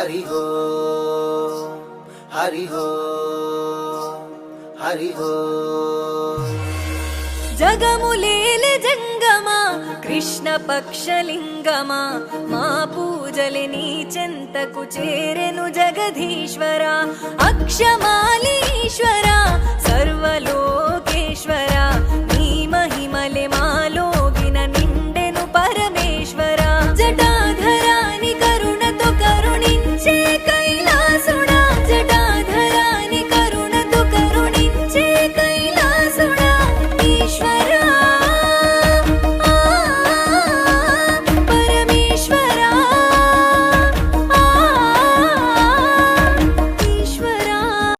హరి హో హరి హో హరి హో. జగములేల జంగమా కృష్ణ పక్షలింగమా మా పూజలి నీ చెంతకు చేరెను జగధీశ్వరా అక్షమా wish